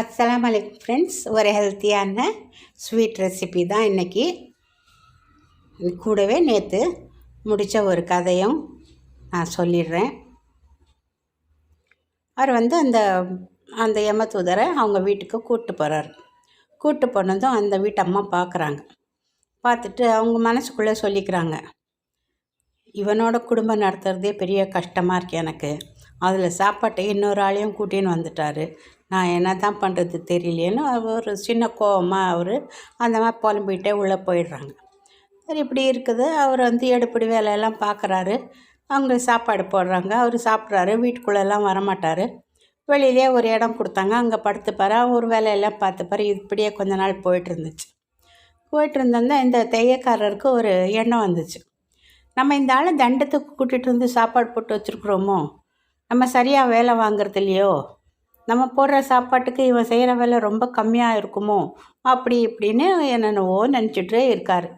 அஸ்ஸலாம் வலைக்கம் ஃப்ரெண்ட்ஸ். ஒரு ஹெல்த்தியான ஸ்வீட் ரெசிபி தான் இன்றைக்கி கூடவே நேற்று முடித்த ஒரு கதையும் நான் சொல்லிடுறேன். அவர் வந்து அந்த அந்த யமதூதரை அவங்க வீட்டுக்கு கூப்பிட்டு போகிறார் கூப்பிட்டு போனதும் அந்த வீட்டு அம்மா பார்க்குறாங்க பார்த்துட்டு அவங்க மனசுக்குள்ளே சொல்லிக்கிறாங்க. இவனோட குடும்பம் நடத்துகிறதே பெரிய கஷ்டமாக இருக்குது எனக்கு. அதில் சாப்பாட்டை இன்னொரு ஆளையும் கூட்டின்னு வந்துட்டார். நான் என்ன தான் பண்ணுறது தெரியலையேன்னு ஒரு சின்ன கோபமாக அவர் அந்த மாதிரி புலம்பிகிட்டே உள்ளே போயிடுறாங்க. சரி இப்படி இருக்குது. அவர் வந்து எடுப்படி வேலையெல்லாம் பார்க்குறாரு. அவங்க சாப்பாடு போடுறாங்க. அவர் சாப்பிட்றாரு. வீட்டுக்குள்ளெல்லாம் வரமாட்டார். வெளியிலே ஒரு இடம் கொடுத்தாங்க. அங்கே படுத்துப்பார். ஒரு வேலையெல்லாம் பார்த்துப்பார். இப்படியே கொஞ்ச நாள் போயிட்டு இருந்துச்சு போயிட்டு இந்த தையக்காரருக்கு ஒரு எண்ணம் வந்துச்சு. நம்ம இந்த ஆளை தண்டத்துக்கு கூட்டிகிட்டு வந்து சாப்பாடு போட்டு வச்சுருக்குறோமோ? நம்ம சரியாக வேலை வாங்குறது இல்லையோ நம்ம போடுற சாப்பாட்டுக்கு இவன் செய்கிற வேலை ரொம்ப கம்மியாக இருக்குமோ? அப்படி இப்படின்னு என்னென்னவோ நினச்சிட்டே இருக்கார்.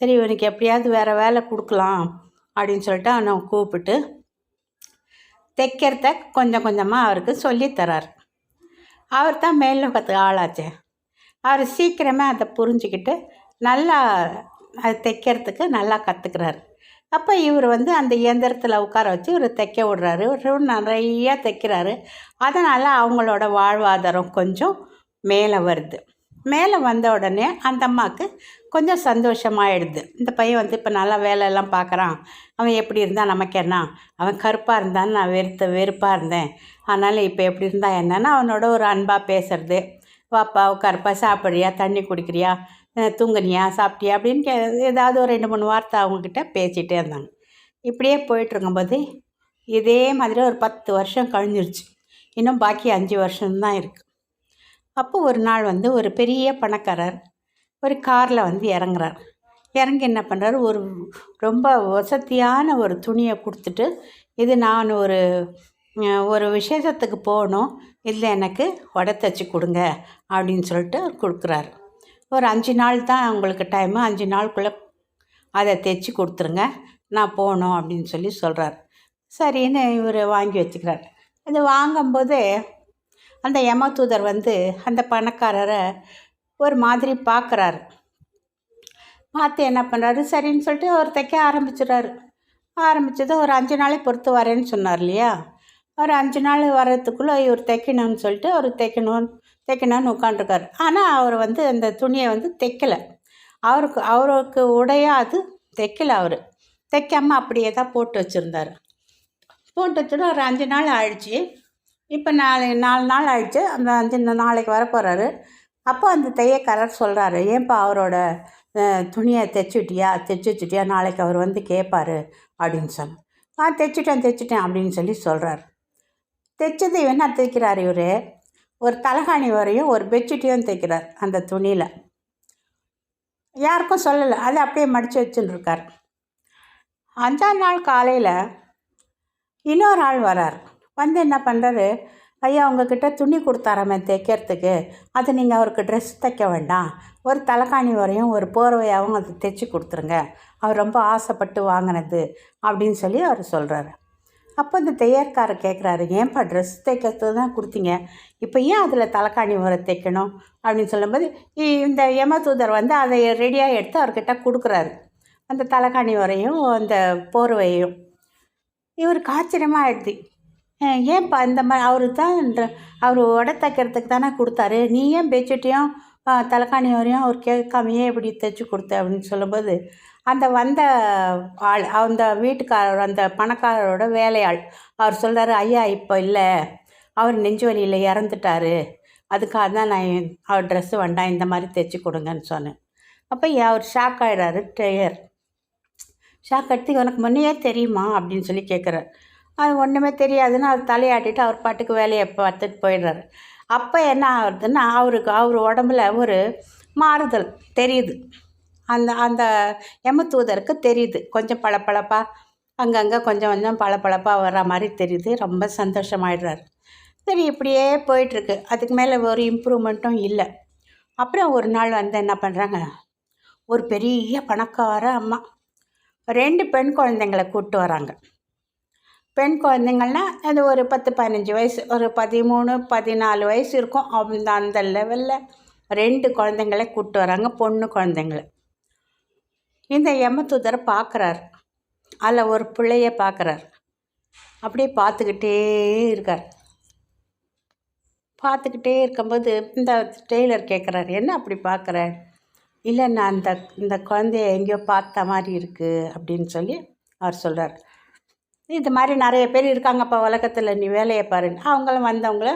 சரி இவனுக்கு எப்படியாவது வேறு வேலை கொடுக்கலாம் அப்படின்னு சொல்லிட்டு அவனை கூப்பிட்டு தைக்கிறத கொஞ்சம் கொஞ்சமாக அவருக்கு சொல்லித்தரார் அவர் தான் மேல்லோகத்து ஆளாச்சே. அவர் சீக்கிரமே அதை புரிஞ்சுக்கிட்டு நல்லா அது தைக்கிறதுக்கு நல்லா கற்றுக்கிறார் அப்போ இவர் வந்து அந்த இயந்திரத்தில் உட்கார வச்சு இவர் தைக்க விடுறாரு. இவர் நிறையா தைக்கிறாரு. அதனால் அவங்களோட வாழ்வாதாரம் கொஞ்சம் மேலே வருது. மேலே வந்த உடனே அந்த அம்மாவுக்கு கொஞ்சம் சந்தோஷமாகிடுது இந்த பையன் வந்து இப்போ நல்லா வேலையெல்லாம் பார்க்குறான் அவன் எப்படி இருந்தால் நமக்கு என்ன? அவன் கருப்பாக இருந்தான்னு நான் வெறுத்த வெறுப்பாக இருந்தேன். அதனால் இப்போ எப்படி இருந்தால் என்னன்னா அவனோட ஒரு அன்பாக பேசுறது. வாப்பா உட்காருப்பா சாப்பிட்றியா? தண்ணி குடிக்கிறியா? தூங்குனியா சாப்பிட்டியா அப்படின்னு கே ஏதாவது ஒரு ரெண்டு மூணு வார்த்தை அவங்கக்கிட்ட பேசிகிட்டே இருந்தாங்க. இப்படியே போயிட்டுருக்கும்போது இதே மாதிரி ஒரு பத்து வருஷம் கழிஞ்சிருச்சு. இன்னும் பாக்கி அஞ்சு வருஷம்தான் இருக்குது அப்போ ஒரு நாள் வந்து ஒரு பெரிய பணக்காரர் ஒரு காரில் வந்து இறங்குறார். இறங்கி என்ன பண்ணுறாரு ஒரு ரொம்ப வசதியான ஒரு துணியை கொடுத்துட்டு இது நான் ஒரு ஒரு விசேஷத்துக்கு போகணும் இதில் எனக்கு உடத்தச்சு கொடுங்க அப்படின்னு சொல்லிட்டு கொடுக்குறாரு. ஒரு அஞ்சு நாள் தான் உங்களுக்கு டைமு அஞ்சு நாளுக்குள்ளே அதை தைச்சி கொடுத்துருங்க. நான் போகணும் அப்படின்னு சொல்லி சொல்கிறார் சரின்னு இவர் வாங்கி வச்சுக்கிறார். அது வாங்கும்போது அந்த யமதூதர் வந்து அந்த பணக்காரரை ஒரு மாதிரி பார்க்குறாரு. பார்த்து என்ன பண்ணுறாரு சரின்னு சொல்லிட்டு அவர் தைக்க ஆரம்பிச்சிடுறாரு ஆரம்பித்தது ஒரு அஞ்சு நாளை பொறுத்து வரேன்னு சொன்னார் இல்லையா? ஒரு அஞ்சு நாள் வர்றதுக்குள்ளே இவர் தைக்கணும்னு சொல்லிட்டு அவர் தைக்கணும். தைக்கணும்னு உட்காண்ட்ருக்கார் ஆனால் அவர் வந்து அந்த துணியை வந்து தைக்கலை அவருக்கு அவருக்கு உடையாது அது தைக்கலை அவர். தைக்காமல் அப்படியே தான் போட்டு வச்சுருந்தார். போட்டு வச்சுட்டு ஒரு அஞ்சு நாள் ஆயிடுச்சு. இப்போ நாலு நாலு நாள் ஆயிடுச்சு. அந்த அஞ்சு நாளைக்கு வர போகிறாரு அப்போ அந்த தையக்காரர் சொல்கிறாரு ஏன்பா அவரோட துணியை தைச்சுட்டியா தைச்சி வச்சுட்டியா? நாளைக்கு அவர் வந்து கேட்பார் அப்படின்னு சொன்னேன் ஆ தைச்சிட்டேன் தைச்சிட்டேன் அப்படின்னு சொல்லி சொல்கிறார் தைச்சது என்ன தைக்கிறார் இவர்? ஒரு தலகாணி வரையும் ஒரு பெட்ஷீட்டையும் தைக்கிறார் அந்த துணியில். யாருக்கும் சொல்லலை. அதை அப்படியே மடித்து வச்சுட்டுருக்கார் அஞ்சாம் நாள் காலையில் இன்னொரு ஆள் வரார். வந்து என்ன பண்ணுறாரு ஐயா உங்ககிட்ட துணி கொடுத்தாராமே தைக்கிறதுக்கு அது நீங்கள் அவருக்கு ட்ரெஸ் தைக்க வேண்டாம். ஒரு தலைக்காணி வரையும் ஒரு போர்வையாகவும் அதை தைச்சி கொடுத்துருங்க. அவர் ரொம்ப ஆசைப்பட்டு வாங்கினது அப்படின்னு சொல்லி அவர் சொல்கிறாரு அப்போ இந்த தையற்காரர் கேட்குறாரு ஏன்ப்பா ட்ரெஸ் தைக்கிறது தான் கொடுத்தீங்க? இப்போ ஏன் அதில் தலைக்காணி உரை தைக்கணும்? அப்படின்னு சொல்லும்போது இந்த யமதூதர் வந்து அதை ரெடியாக எடுத்து அவர்கிட்ட கொடுக்குறாரு. அந்த தலைக்காணி உரையும் அந்த போர்வையும் இவருக்கு ஆச்சரியமாக ஆயிடுது. ஏன்ப்பா இந்த மாதிரி அவரு தான் அவர் உடை தைக்கிறதுக்கு தானே கொடுத்தாரு. நீ ஏன் பெட்ஷீட்டையும் தலைக்காணி வரையும் அவர் கேட்காமையே இப்படி தைச்சி கொடுத்த? அப்படின்னு சொல்லும்போது அந்த வந்த ஆள் அந்த வீட்டுக்காரர் அந்த பணக்காரரோட வேலையாள். அவர் சொல்கிறாரு ஐயா இப்போ இல்லை. அவர் நெஞ்சு வலியில் இறந்துட்டாரு. அதுக்காக தான் நான் அவர் ட்ரெஸ்ஸு வேண்டாம் இந்த மாதிரி தைச்சி கொடுங்கன்னு சொன்னேன். அப்போ அவர் ஷாக் ஆகிடாரு டெய்லர் ஷாக் எடுத்து உனக்கு முன்னையே தெரியுமா? அப்படின்னு சொல்லி கேட்குறாரு. அது ஒன்றுமே தெரியாதுன்னு அவர் தலையாட்டிட்டு அவர் பாட்டுக்கு வேலையை பார்த்துட்டு போயிடுறாரு. அப்போ என்ன ஆகுதுன்னா அவருக்கு அவர் உடம்புல ஒரு மாறுதல் தெரியுது. அந்த அந்த எமத்தூதருக்கு தெரியுது. கொஞ்சம் பளபளப்பாக அங்கங்கே கொஞ்சம் கொஞ்சம் பளபளப்பாக வர்ற மாதிரி தெரியுது. ரொம்ப சந்தோஷமாயிடுறாரு. சரி இப்படியே போயிட்டுருக்கு. அதுக்கு மேலே ஒரு இம்ப்ரூவ்மெண்ட்டும் இல்லை. அப்புறம் ஒரு நாள் வந்து என்ன பண்ணுறாங்க ஒரு பெரிய பணக்கார அம்மா ரெண்டு பெண் குழந்தைங்களை கூப்பிட்டு வராங்க. பெண் குழந்தைங்கள்னா அது ஒரு பத்து பதினஞ்சு வயசு ஒரு பதிமூணு பதினாலு வயசு இருக்கும். அந்த அந்த லெவலில் ரெண்டு குழந்தைங்கள கூப்பிட்டு வராங்க பொண்ணு குழந்தைங்கள. இந்த யமதூதர் பார்க்குறாரு அதில் ஒரு பிள்ளைய பார்க்குறாரு அப்படியே பார்த்துக்கிட்டே இருக்கார். பார்த்துக்கிட்டே இருக்கும்போது இந்த டெய்லர் கேட்குறாரு என்ன அப்படி பார்க்குற இல்லை நான் அந்த இந்த குழந்தைய எங்கேயோ பார்த்த மாதிரி இருக்குது அப்படின்னு சொல்லி அவர் சொல்கிறார் இது மாதிரி நிறைய பேர் இருக்காங்கப்பா உலகத்தில். நீ வேலையை பாருன்னு அவங்களும் வந்தவங்கள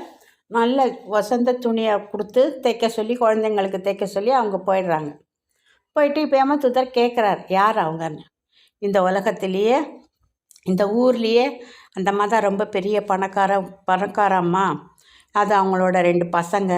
நல்ல வசந்த துணியை கொடுத்து தைக்க சொல்லி குழந்தைங்களுக்கு தைக்க சொல்லி அவங்க போயிடுறாங்க. போயிட்டு இப்போ ஏமாத்துதர் கேட்குறாரு யார் அவங்கன்னு? இந்த உலகத்திலேயே இந்த ஊர்லேயே அந்த அம்மா தான் ரொம்ப பெரிய பணக்கார பணக்கார அம்மா. அது அவங்களோட ரெண்டு பசங்க.